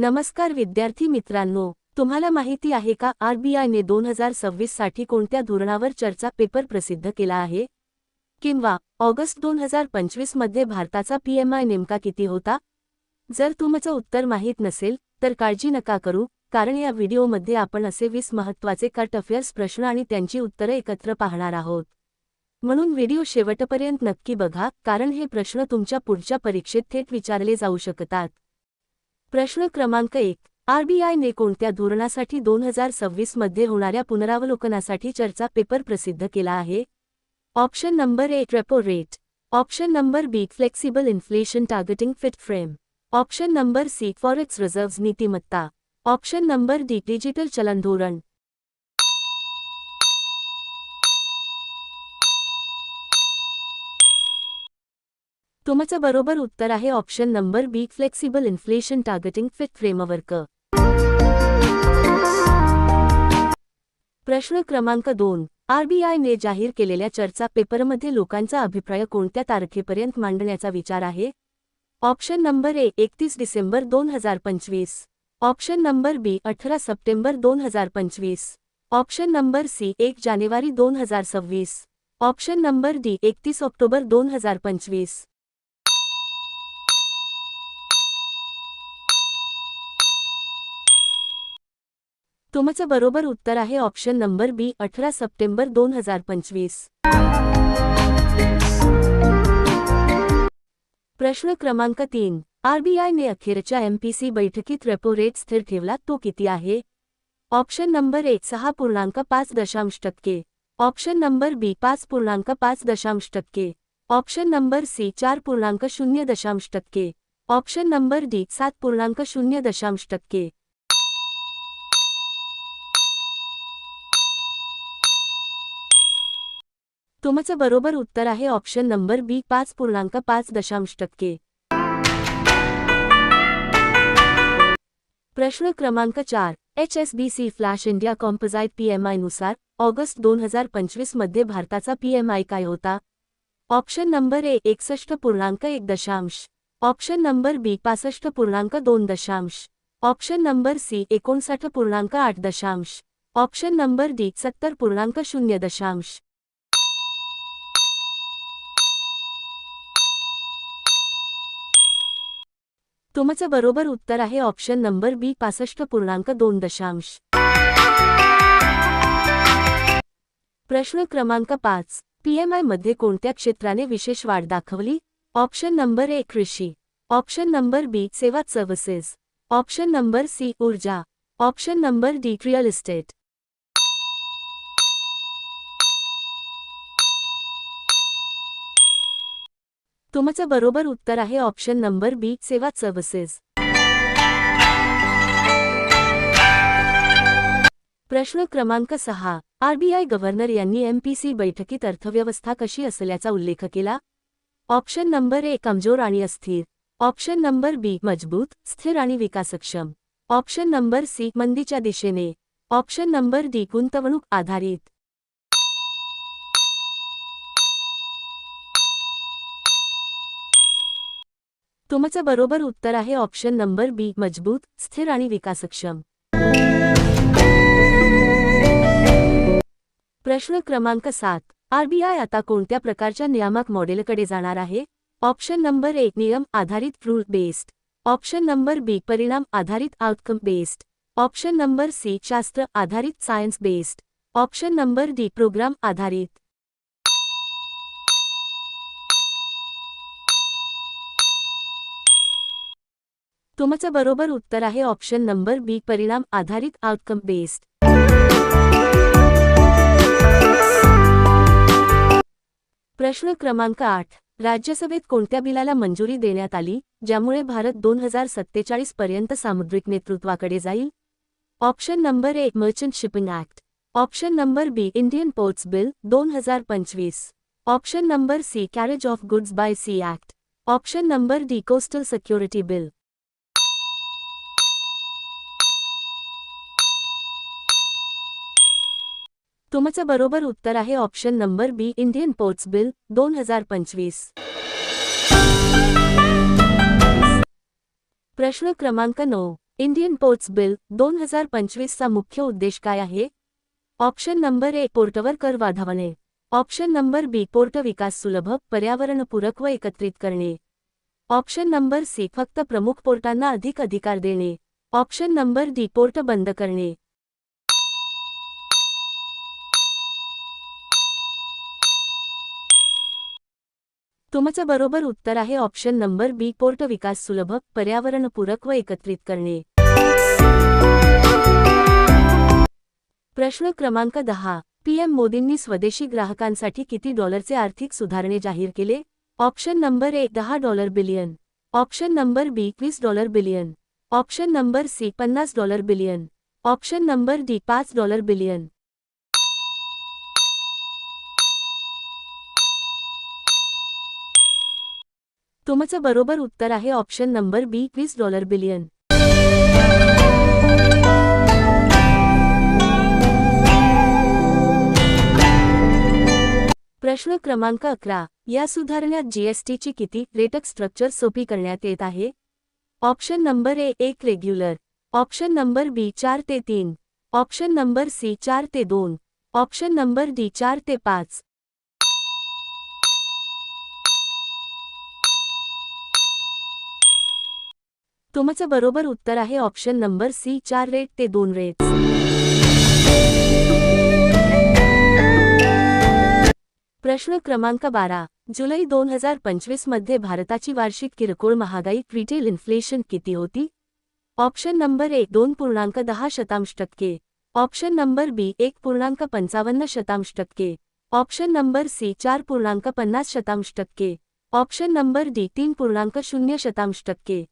नमस्कार विद्यार्थी मित्रांनो तुम्हाला माहिती आहे का आरबीआयने दोन हजार सव्वीससाठी कोणत्या धोरणावर चर्चा पेपर प्रसिद्ध केला आहे? किंवा ऑगस्ट दोन हजार पंचवीसमध्ये भारताचा पीएमआय नेमका किती होता? जर तुमचं उत्तर माहीत नसेल तर काळजी नका करू कारण या व्हिडिओमध्ये आपण असे वीस महत्त्वाचे करंट अफेअर्स प्रश्न आणि त्यांची उत्तरं एकत्र पाहणार आहोत. म्हणून व्हिडिओ शेवटपर्यंत नक्की बघा कारण हे प्रश्न तुमच्या पुढच्या परीक्षेत थेट विचारले जाऊ शकतात. प्रश्न क्रमांक एक. आरबीआयने कोणत्या धोरणासाठी दोन हजार सव्वीसमध्ये होणाऱ्या पुनरावलोकनासाठी चर्चा पेपर प्रसिद्ध केला आहे? Option number A repo rate. Option number B flexible inflation targeting fit frame. Option number C forex reserve नीतिमत्ता. Option number D digital चलन धोरण. तुमचं बरोबर उत्तर आहे option number B flexible inflation targeting fit framework. प्रश्न क्रमांक दोन. आरबीआयने जाहीर केलेल्या चर्चा पेपरमध्ये लोकांचा अभिप्राय कोणत्या तारखेपर्यंत मांडण्याचा विचार आहे? ऑप्शन नंबर ए एकतीस डिसेंबर दोन हजार पंचवीस. ऑप्शन नंबर बी अठरा सप्टेंबर दोन हजार पंचवीस. ऑप्शन नंबर सी एक जानेवारी दोन हजार सव्वीस. ऑप्शन नंबर डी एकतीस ऑक्टोबर दोन हजार पंचवीस. तुमचं बरोबर उत्तर आहे ऑप्शन नंबर बी अठरा सप्टेंबर दोन हजार पंचवीस. प्रश्न क्रमांक तीन. आरबीआयने अखेरच्या एमपीसी बैठकीत रेपो रेट स्थिर ठेवला तो किती आहे? ऑप्शन नंबर एक सहा पूर्णांक पाच दशांश टक्के. ऑप्शन नंबर बी पाच पूर्णांक पाच दशांश टक्के. ऑप्शन नंबर सी चार पूर्णांक शून्य दशांश टक्के. ऑप्शन नंबर डी सात पूर्णांक शून्य दशांश टक्के. तुमचं बरोबर उत्तर आहे ऑप्शन नंबर बी पाच पूर्णांक पाच दशांश टक्के. प्रश्न क्रमांक चार H S B C flash India composite पीएमआयनुसार ऑगस्ट दोन हजार पंचवीसमध्ये भारताचा पीएमआय काय होता? ऑप्शन नंबर ए एकसष्ट पूर्णांक एक दशांश. ऑप्शन नंबर बी पासष्ट पूर्णांक दोन दशांश. ऑप्शन नंबर सी एकोणसाठ पूर्णांक आठ दशांश. ऑप्शन नंबर डी सत्तर पूर्णांक शून्य दशांश. तुमचं बरोबर उत्तर आहे ऑप्शन नंबर बी पासष्ट पूर्णांक दोन दशांश. प्रश्न क्रमांक पाच पीएमआयमध्ये कोणत्या क्षेत्राने विशेष वाढ दाखवली? ऑप्शन नंबर ए कृषी. ऑप्शन नंबर बी सेवा सर्व्हिसेस ऑप्शन नंबर सी ऊर्जा. Option number D real estate तुमचं बरोबर उत्तर आहे ऑप्शन नंबर बी सेवा सर्व्हिसेस प्रश्न क्रमांक सहा. आरबीआय गव्हर्नर यांनी एमपीसी बैठकीत अर्थव्यवस्था कशी असल्याचा उल्लेख केला? ऑप्शन नंबर ए कमजोर आणि अस्थिर. ऑप्शन नंबर बी मजबूत स्थिर आणि विकासक्षम. ऑप्शन नंबर सी मंदीच्या दिशेने. ऑप्शन नंबर डी गुंतवणूक आधारित. तुमचं बरोबर उत्तर आहे ऑप्शन नंबर बी मजबूत स्थिर आणि विकासक्षम. प्रश्न क्रमांक सात. आरबीआय आता कोणत्या प्रकारच्या नियामक मॉडेलकडे जाणार आहे? ऑप्शन नंबर एक नियम आधारित rule based. Option number B परिणाम आधारित outcome based option number C शास्त्र आधारित science based option number D program आधारित. तुमचं बरोबर उत्तर आहे ऑप्शन नंबर बी परिणाम आधारित आउटकम बेस्ड प्रश्न क्रमांक आठ. राज्यसभेत कोणत्या बिलाला मंजुरी देण्यात आली ज्यामुळे भारत दोन हजार सत्तेचाळीस पर्यंत सामुद्रिक नेतृत्वाकडे जाईल? Option number A merchant shipping act option number B Indian ports bill दोन हजार पंचवीस. Option number C carriage of goods by sea act option number D coastal security bill तुमचं बरोबर उत्तर आहे option number B Indian ports bill दोन हजार पंचवीस. प्रश्न क्रमांक नऊ इंडियन पोर्ट्स बिल दोन हजार पंचवीसचा मुख्य उद्देश काय आहे? ऑप्शन नंबर ए पोर्टवर कर वाढवणे. ऑप्शन नंबर बी पोर्ट विकास सुलभ पर्यावरणपूरक व एकत्रित करणे. ऑप्शन नंबर सी फक्त प्रमुख पोर्टांना अधिक अधिकार देणे. ऑप्शन नंबर डी पोर्ट बंद करणे. तुमचं बरोबर उत्तर आहे ऑप्शन नंबर बी पोर्ट विकास सुलभ पर्यावरणपूरक व एकत्रित करणे. प्रश्न क्रमांक दहा. पीएम मोदींनी स्वदेशी ग्राहकांसाठी किती डॉलरचे आर्थिक सुधारणे जाहीर केले? ऑप्शन नंबर ए दहा dollar billion. Option number B वीस dollar billion. Option number C पन्नास dollar billion. Option number D पाच डॉलर बिलियन. तुमचं बरोबर उत्तर आहे ऑप्शन नंबर बी वीस डॉलर बिलियन. प्रश्न क्रमांक अकरा. या सुधारण्यात जीएसटीची किती रेटक स्ट्रक्चर सोपी करण्यात येत आहे? ऑप्शन नंबर ए एक रेग्युलर ऑप्शन नंबर बी चार ते तीन. ऑप्शन नंबर सी चार ते दोन. ऑप्शन नंबर डी चार ते पाच. तुमचं बरोबर उत्तर आहे ऑप्शन नंबर सी चार रेट ते दोन रेट प्रश्न क्रमांक बारा. जुलै दोन हजार पंचवीसमध्ये भारताची वार्षिक किरकोळ महागाई रिटेल इन्फ्लेशन किती होती? ऑप्शन नंबर एक दोन पूर्णांक दहा शतांश टक्के. ऑप्शन नंबर बी एक पूर्णांक पंचावन्न शतांश टक्के. ऑप्शन नंबर सी चार पूर्णांक पन्नास शतांश टक्के. ऑप्शन नंबर डी तीन पूर्णांक शून्य शतांश टक्के.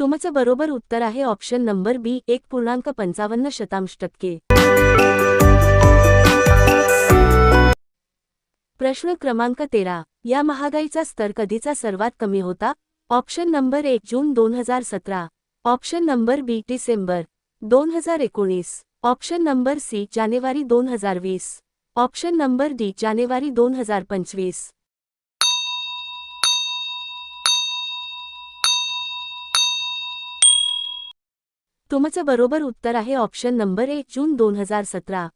तुमचं बरोबर उत्तर आहे ऑप्शन नंबर बी एक पूर्णांक पंचावन्न शतांश टक्के. प्रश्न क्रमांक तेरा. या महागाईचा स्तर कधीचा सर्वात कमी होता? ऑप्शन नंबर एक जून दोन हजार सतरा. ऑप्शन नंबर बी डिसेंबर दोन हजार एकोणीस. ऑप्शन नंबर सी जानेवारी दोन हजार वीस. ऑप्शन नंबर डी जानेवारी दोन हजार पंचवीस. तुमचं बरोबर उत्तर आहे ऑप्शन नंबर एक जून दोन हजार सतरा.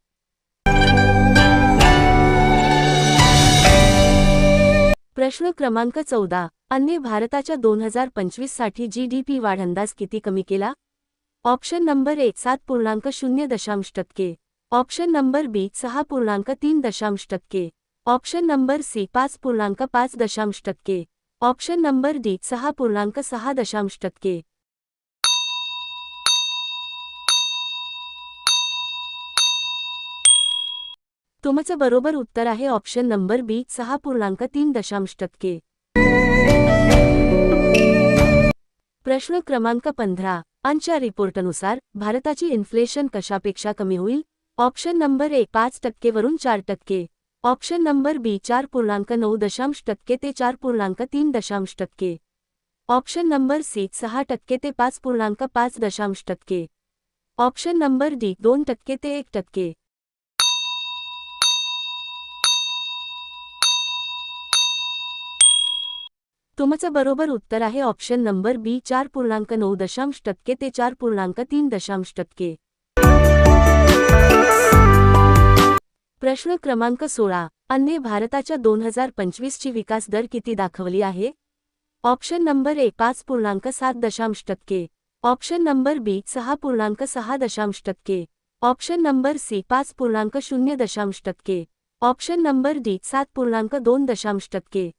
प्रश्न क्रमांक चौदा. अन्य भारताच्या दोन हजार पंचवीससाठी जीडीपी वाढ अंदाज किती कमी केला? ऑप्शन नंबर एक सात पूर्णांक शून्य दशांश टक्के. ऑप्शन नंबर बी सहा पूर्णांक तीन दशांश टक्के. ऑप्शन नंबर सी पाच पूर्णांक पाच दशांश टक्के. ऑप्शन नंबर डी सहा पूर्णांक सहा दशांश टक्के. तुमचं बरोबर उत्तर आहे ऑप्शन नंबर बी सहा पूर्णांक तीन दशांश टक्के प्रश्न क्रमांक पंधरा अंच्या रिपोर्टनुसार भारताची इन्फ्लेशन कशापेक्षा कमी होईल? ऑप्शन नंबर ए पाच टक्केवरून चार टक्के. ऑप्शन नंबर बी चार पूर्णांक नऊ दशांश टक्के ते चार पूर्णांक तीन दशांश टक्के ऑप्शन नंबर सी सहा टक्के ते पाच पूर्णांक पाच दशांश टक्के ऑप्शन नंबर डी दोन टक्के ते एक टक्के. तुमचं बरोबर उत्तर आहे ऑप्शन नंबर बी चार पूर्णांक नऊ दशांश टक्के ते चार पूर्णांक तीन दशांश टक्के. प्रश्न क्रमांक सोळा. अन्य भारताच्या दोन हजार पंचवीसची विकास दर किती दाखवली आहे? ऑप्शन नंबर ए पाच पूर्णांक सात दशांश टक्के. ऑप्शन नंबर बी सहा पूर्णांक सहा दशांश टक्के. ऑप्शन नंबर सी पाच पूर्णांक शून्य दशांश टक्के. ऑप्शन नंबर डी सात पूर्णांक दोन दशांश टक्के.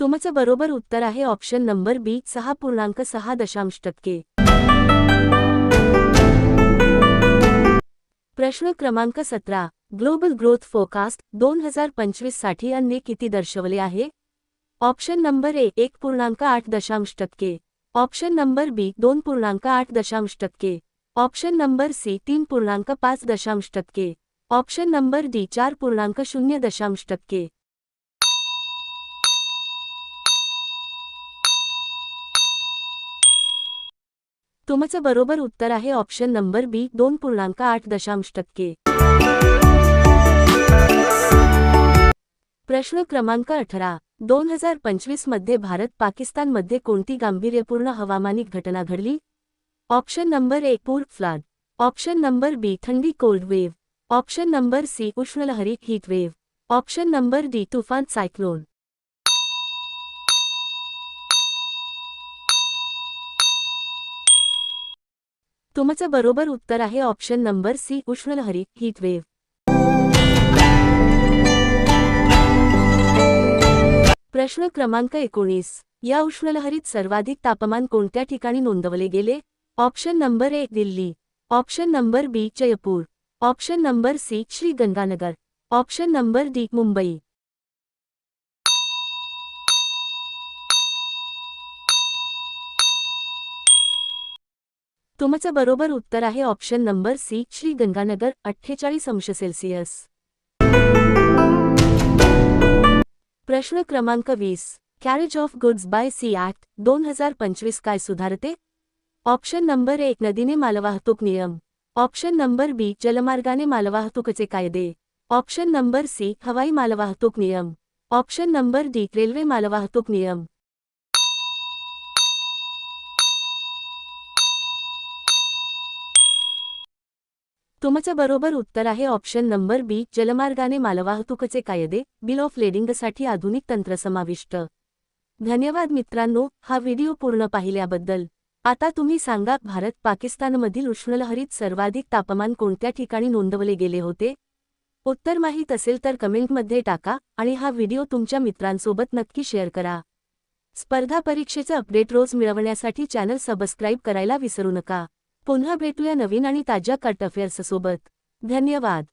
तुमचं बरोबर उत्तर आहे ऑप्शन नंबर बी सहा पूर्णांक सहा दशांश टक्के. प्रश्न क्रमांक सतरा ग्लोबल ग्रोथ फोरकास्ट दोन हजार पंचवीससाठी अन्य किती दर्शवले आहे? ऑप्शन नंबर ए एक पूर्णांक आठ दशांश टक्के. ऑप्शन नंबर बी दोन पूर्णांक आठ दशांश टक्के. ऑप्शन नंबर सी तीन पूर्णांक पाच दशांश टक्के. ऑप्शन नंबर डी चार पूर्णांक शून्य दशांश टक्के. तुमचं बरोबर उत्तर आहे ऑप्शन नंबर बी दोन पूर्णांक आठ दशांश टक्के. प्रश्न क्रमांक अठरा. दोन हजार पंचवीसमध्ये भारत पाकिस्तानमध्ये कोणती गांभीर्यपूर्ण हवामानिक घटना घडली? ऑप्शन नंबर ए पूर फ्लड. ऑप्शन नंबर बी थंडी cold wave. Option number C उष्णलहरी heat wave. Option number D तुफान सायक्लोन. तुमचं बरोबर उत्तर आहे ऑप्शन नंबर सी उष्णलहरी हीटवेव्ह प्रश्न क्रमांक एकोणीस. या उष्णलहरीत सर्वाधिक तापमान कोणत्या ठिकाणी नोंदवले गेले? ऑप्शन नंबर एक Delhi. Option number B Jaipur. Option number C Shri Ganganagar option number D Mumbai. तुमचं बरोबर उत्तर आहे option number C Shri Ganganagar अठ्ठेचाळीस अंश सेल्सिअस. प्रश्न क्रमांक वीस carriage of goods by sea act दोन हजार पंचवीस काय सुधारते? ऑप्शन नंबर एक नदीने मालवाहतूक नियम. ऑप्शन नंबर बी जलमार्गाने मालवाहतूकचे कायदे. ऑप्शन नंबर सी हवाई मालवाहतूक नियम. ऑप्शन नंबर डी रेल्वे मालवाहतूक नियम. तुमचं बरोबर उत्तर आहे. ऑप्शन नंबर बी. जलमार्गाने मालवाहतुकीचे कायदे. बिल ऑफ लेडिंगसाठी आधुनिक तंत्र समाविष्ट. धन्यवाद मित्रांनो हा व्हिडिओ पूर्ण पाहिल्याबद्दल. आता तुम्ही सांगा भारत पाकिस्तानमधील उष्णलहरीत सर्वाधिक तापमान कोणत्या ठिकाणी नोंदवले गेले होते? उत्तर माहीत असेल तर कमेंटमध्ये टाका आणि हा व्हिडिओ तुमच्या मित्रांसोबत नक्की शेअर करा. स्पर्धा परीक्षेचे अपडेट रोज मिळवण्यासाठी चॅनल सबस्क्राईब करायला विसरू नका. पुन्हा भेटूया नवीन आणि ताज्या कट अफेअर्ससोबत. धन्यवाद.